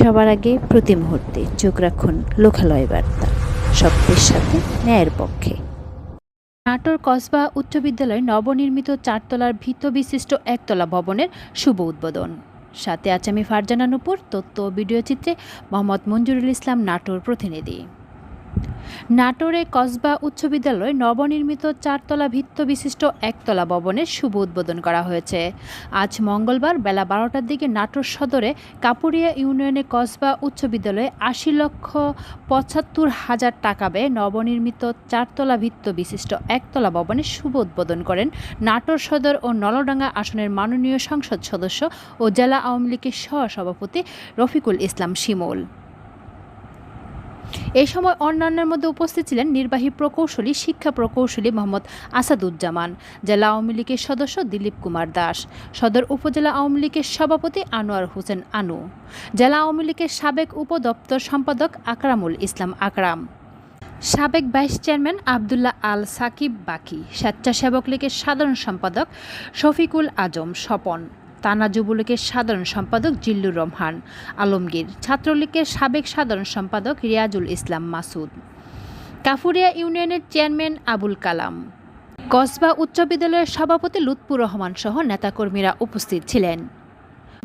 সবার আগে প্রতি মুহূর্তে চোখ রাখুন লোকালয় বার্তা। সত্যের সাথে ন্যায়ের পক্ষে। নাটোর কসবা উচ্চ বিদ্যালয়ে নবনির্মিত চারতলার ভিত্ত বিশিষ্ট একতলা ভবনের শুভ উদ্বোধন। সাথে আচামি ফারজানা নুপুর, তথ্য ভিডিও চিত্রে মোহাম্মদ মঞ্জুরুল ইসলাম, নাটোর প্রতিনিধি। নাটোরে কসবা উচ্চ বিদ্যালয়ে নবনির্মিত চারতলা ভিত্ত বিশিষ্ট একতলা ভবনের শুভ উদ্বোধন করা হয়েছে। আজ মঙ্গলবার বেলা বারোটার দিকে নাটোর সদরে কাপুরিয়া ইউনিয়নে কসবা উচ্চ বিদ্যালয়ে আশি লক্ষ পঁচাত্তর হাজার টাকা ব্যয়ে নবনির্মিত চারতলা ভিত্ত বিশিষ্ট একতলা ভবনের শুভ উদ্বোধন করেন নাটোর সদর ও নলডাঙ্গা আসনের মাননীয় সংসদ সদস্য ও জেলা আওয়ামী লীগের সহসভাপতি রফিকুল ইসলাম শিমুল। এই সময় অন্যান্যের মধ্যে উপস্থিত ছিলেন নির্বাহী প্রকৌশলী, শিক্ষা প্রকৌশলী মোহাম্মদ আসাদুজ্জামান, জেলা আওয়ামী লীগের সদস্য দিলীপ কুমার দাস, সদর উপজেলা আওয়ামী লীগের সভাপতি আনোয়ার হোসেন আনু, জেলা আওয়ামী লীগের সাবেক উপদপ্তর সম্পাদক আকরামুল ইসলাম আকরাম, সাবেক ভাইস চেয়ারম্যান আবদুল্লাহ আল সাকিব বাকি, স্বেচ্ছাসেবক লীগের সাধারণ সম্পাদক শফিকুল আজম স্বপন। তানা যুবলীগের সাধারণ সম্পাদক জিল্লুর রহমান, আলমগীর ছাত্রলীগের সাবেক সাধারণ সম্পাদক রিয়াজুল ইসলাম মাসুদ। কাফুরিয়া ইউনিয়নের চেয়ারম্যান আবুল কালাম। কসবা উচ্চ বিদ্যালয়ের সভাপতি লুৎপুর রহমান সহ নেতাকর্মীরা উপস্থিত ছিলেন।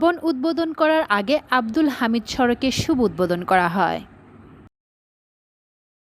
বন উদ্বোধন করার আগে আব্দুল হামিদ সড়কে শুভ উদ্বোধন করা হয়।